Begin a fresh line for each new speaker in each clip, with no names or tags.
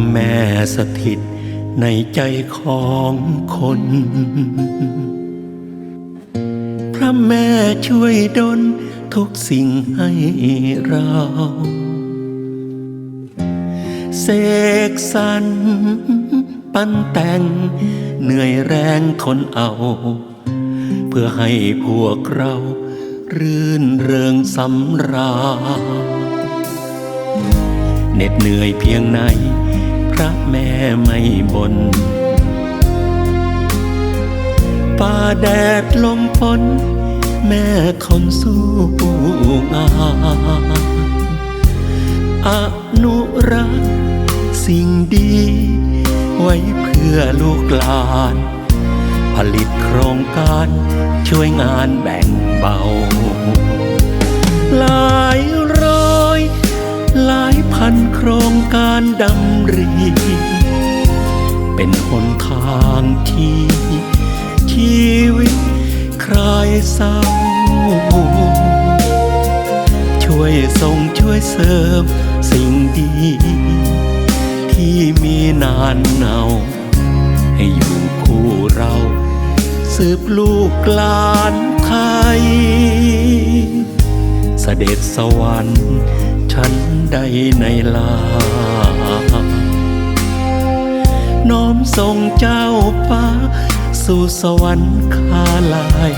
ระแม่สถิตในใจของคน พระแม่ช่วยดลทุกสิ่งให้เรา เสกสรรปั้นแต่งเหนื่อยแรงทนเอา เพื่อให้พวกเรารื่นเริงสำราญเหน็ดเหนื่อยเพียงไหน ระแม่ไม่บนป่าแดดลมฝนแม่ทนสู้งานอนุรักษ์สิ่งดี ไว้เพื่อลูกหลาน ผลิตโครงการช่วยงานแบ่งเบา ครงการดำริเป็นหนทางที่ ชีวิตคลายเศร้า ช่วยส่งช่วยเสริมสิ่งดี ที่มีนานเนาให้อยู่คู่เราสืบลูกหลานไทย เสด็จสวรรค์ ชั้นใดในลา น้อมส่งเจ้าฟ้า สู่สวรรค์คาลาย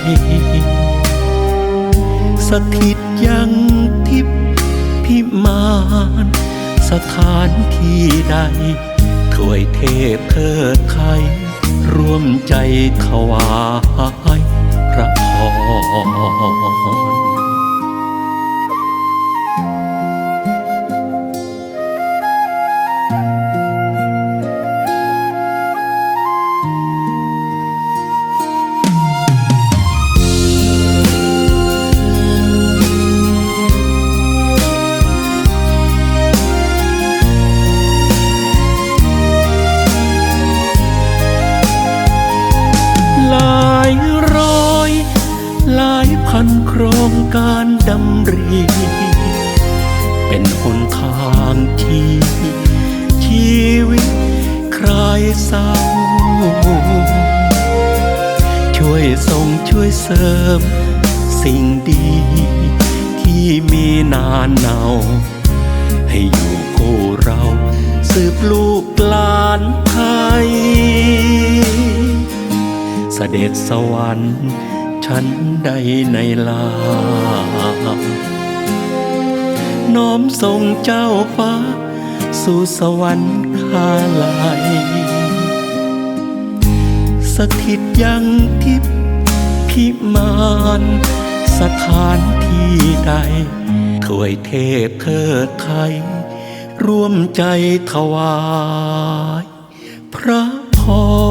สถิตยังทิพพิมานสถานที่ใดถวยเทพเทิดไทยร่วมใจถวายพระพร ลายพันโครงการดำริเป็นหนทางที่ ชีวิตใคลายเศร้า ช่วยส่งช่วยเสริม สิ่งดี ที่มีนานเนาให้อยู่คู่เราสืบลูกหลานไทยเสด็จสวรรค์ ชั้นใดในลา น้อมส่งเจ้าฟ้า สู่สวรรค์คาลายสถิตยังทิพย์พิมานสถานที่ใดถวยเทพเทิดไทย ร่วมใจถวาย พระพร